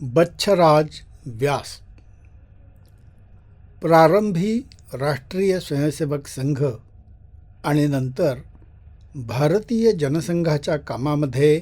बच्छराज व्यास। प्रारंभी राष्ट्रीय स्वयंसेवक संघ आणि नंतर भारतीय जनसंघाच्या कामामध्ये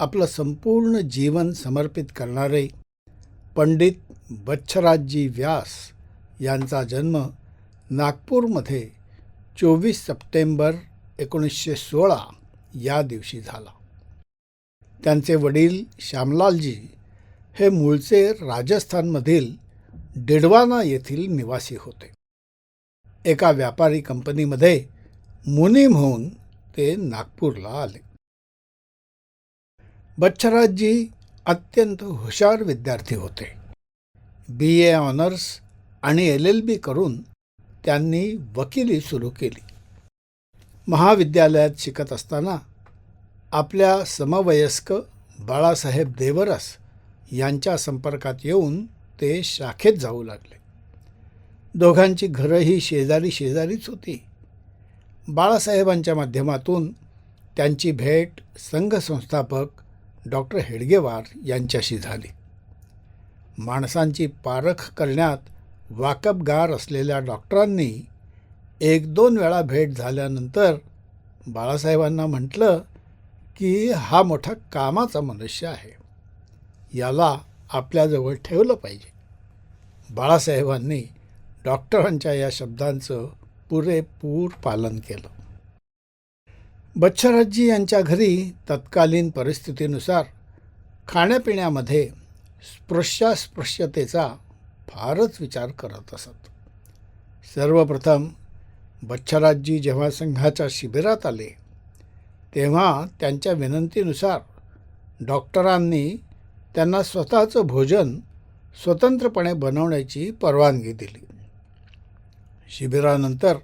आपलं संपूर्ण जीवन समर्पित करणारे पंडित बच्छराजजी व्यास यांचा जन्म नागपूरमध्ये चोवीस सप्टेंबर एकोणीसशे सोळा या दिवशी झाला. त्यांचे वडील श्यामलालजी हे मूळचे राजस्थानमधील डिडवाना येथील निवासी होते. एका व्यापारी कंपनीमध्ये मुनीम होऊन ते नागपूरला आले. बच्छराजजी अत्यंत हुशार विद्यार्थी होते. बी ए ऑनर्स आणि एल एल बी करून त्यांनी वकिली सुरू केली. महाविद्यालयात शिकत असताना आपल्या समवयस्क बाळासाहेब देवरस यांच्या संपर्कात येऊन ते शाखेत जाऊ लागले. दोघांची घरंही शेजारी शेजारीच होती. बाळासाहेबांच्या माध्यमातून त्यांची भेट संघ संस्थापक डॉक्टर हेडगेवार यांच्याशी झाली. माणसांची पारख करण्यात वाकबगार असलेल्या डॉक्टरांनी एक दोन वेळा भेट झाल्यानंतर बाळासाहेबांना म्हटलं की हा मोठा कामाचा मनुष्य आहे. याला आपल्याजवळ ठेवलं पाहिजे. बाळासाहेबांनी डॉक्टरांच्या या शब्दांचं पुरेपूर पालन केलं. बच्छराजजी यांच्या घरी तत्कालीन परिस्थितीनुसार खाण्यापिण्यामध्ये स्पृश्यास्पृश्यतेचा फारच विचार करत असत. सर्वप्रथम बच्छराजजी जेव्हा संघाच्या शिबिरात आले तेव्हा त्यांच्या विनंतीनुसार डॉक्टरांनी त्यांना स्वतःचं भोजन स्वतंत्रपणे बनवण्याची परवानगी दिली. शिबिरानंतर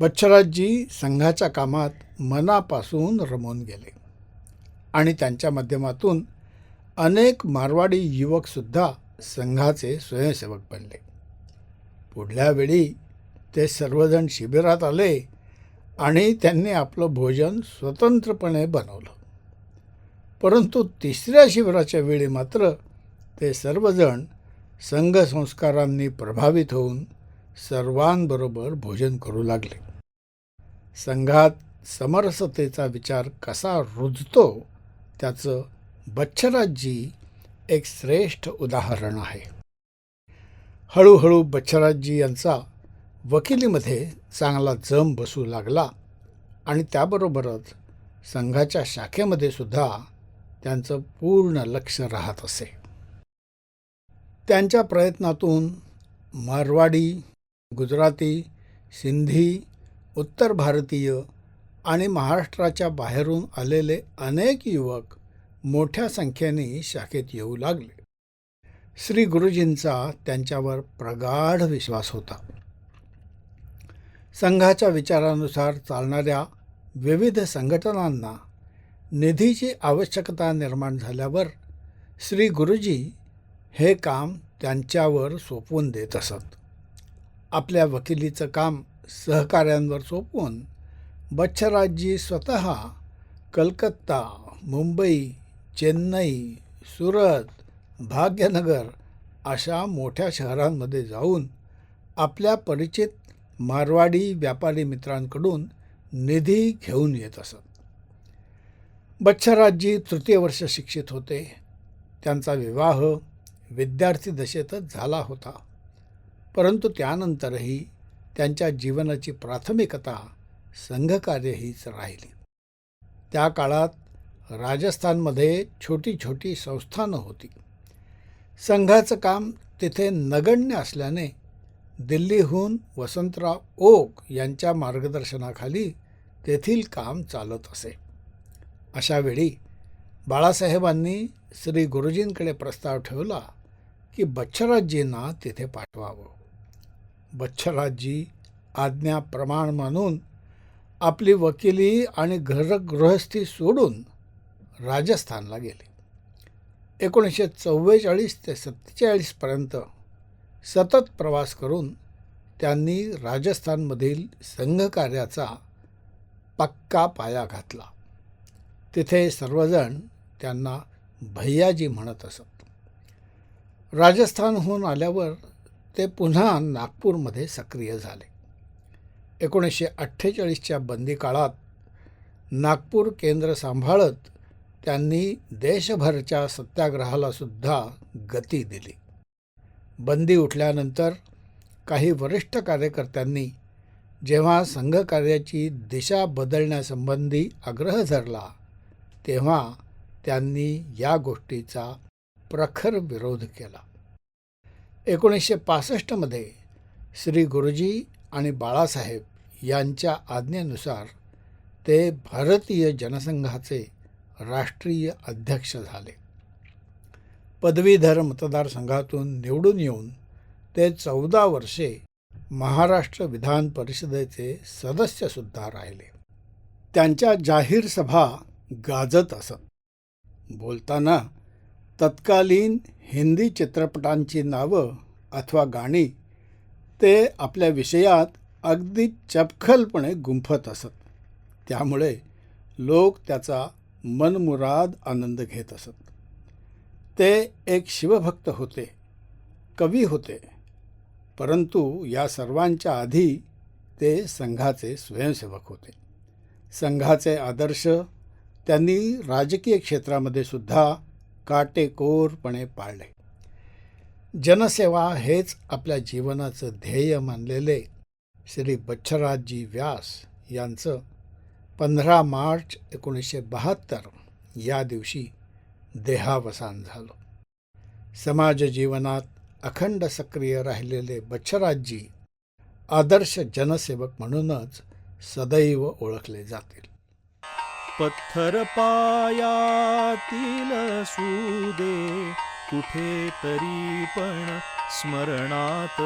बच्छराजजी संघाच्या कामात मनापासून रमून गेले आणि त्यांच्या माध्यमातून अनेक मारवाडी युवकसुद्धा संघाचे स्वयंसेवक बनले. पुढल्या वेळी ते सर्वजण शिबिरात आले आणि त्यांनी आपलं भोजन स्वतंत्रपणे बनवलं. परंतु तिसऱ्या शिबिराच्या वेळी मात्र ते सर्वजण संघसंस्कारांनी प्रभावित होऊन सर्वांबरोबर भोजन करू लागले. संघात समरसतेचा विचार कसा रुजतो त्याचं बच्छराजजी एक श्रेष्ठ उदाहरण आहे. हळूहळू बच्छराजजी यांचा वकिलीमध्ये चांगला जम बसू लागला आणि त्याबरोबरच संघाच्या शाखेमध्ये सुद्धा त्यांचं पूर्ण लक्ष राहत असे. त्यांच्या प्रयत्नातून मारवाडी गुजराती सिंधी उत्तर भारतीय आणि महाराष्ट्राच्या बाहेरून आलेले अनेक युवक मोठ्या संख्येने शाखेत येऊ लागले. श्री गुरुजींचा त्यांच्यावर प्रगाढ विश्वास होता. संघाच्या विचारानुसार चालणाऱ्या विविध संघटनांना निधीची आवश्यकता निर्माण झाल्यावर श्री गुरुजी हे काम त्यांच्यावर सोपवून देत असत. आपल्या वकिलीचं काम सहकाऱ्यांवर सोपवून बच्छराजजी स्वतः कलकत्ता मुंबई चेन्नई सुरत भाग्यनगर अशा मोठ्या शहरांमध्ये जाऊन आपल्या परिचित मारवाडी व्यापारी मित्रांकडून निधी घेऊन येत असत. बच्छराजजी तृतीय वर्ष शिक्षित होते. त्यांचा विवाह विद्यार्थी दशेतच झाला होता. परंतु त्यानंतरही त्यांच्या जीवनाची प्राथमिकता संघकार्य हीच राहिली. त्या काळात राजस्थानमध्ये छोटी छोटी संस्थानं होती. संघाचं काम तिथे नगण्य असल्याने दिल्लीहून वसंतराव ओक यांच्या मार्गदर्शनाखाली तेथील काम चालत असे. अशावेळी बाळासाहेबांनी श्री गुरुजींकडे प्रस्ताव ठेवला की बच्छराजजींना तिथे पाठवावं. बच्छराजजी आज्ञा प्रमाण मानून आपली वकिली आणि घरगृहस्थी सोडून राजस्थानला गेले. एकोणीसशे चव्वेचाळीस ते सत्तेचाळीसपर्यंत सतत प्रवास करून त्यांनी राजस्थानमधील संघकार्याचा पक्का पाया घातला. तिथे सर्वजण त्यांना भैयाजी म्हणत असत. राजस्थानहून आल्यावर ते पुन्हा नागपूरमध्ये सक्रिय झाले. एकोणीसशे अठ्ठेचाळीसच्या बंदी काळात नागपूर केंद्र सांभाळत त्यांनी देशभरच्या सत्याग्रहालासुद्धा गती दिली. बंदी उठल्यानंतर काही वरिष्ठ कार्यकर्त्यांनी जेव्हा संघकार्याची दिशा बदलण्यासंबंधी आग्रह धरला तेव्हा त्यांनी या गोष्टीचा प्रखर विरोध केला. एकोणीसशे पासष्टमध्ये श्री गुरुजी आणि बाळासाहेब यांच्या आज्ञेनुसार ते भारतीय जनसंघाचे राष्ट्रीय अध्यक्ष झाले. पदवीधर मतदारसंघातून निवडून येऊन ते चौदा वर्षे महाराष्ट्र विधान परिषदेचे सदस्यसुद्धा राहिले. त्यांच्या जाहीर सभा गाजत असत. बोलताना तत्कालीन हिंदी चित्रपटांची नावं अथवा गाणी ते आपल्या विषयात अगदी चपखलपणे गुंफत असत. त्यामुळे लोक त्याचा मनमुराद आनंद घेत असत. ते एक शिवभक्त होते कवी होते परंतु या सर्वांच्या आधी ते संघाचे स्वयंसेवक होते. संघाचे आदर्श त्यांनी राजकीय क्षेत्रामध्ये सुद्धा काटेकोरपणे पाळले. जनसेवा हेच आपल्या जीवनाचं ध्येय मानलेले श्री बच्छराजजी व्यास यांचं पंधरा मार्च एकोणीसशे बहात्तर या दिवशी देहावसान झालं. समाज जीवनात अखंड सक्रिय राहिलेले बच्छराजजी आदर्श जनसेवक म्हणूनच सदैव ओळखले जातील. पत्थर पायातील सुदे कुठे तरी पण स्मरणात.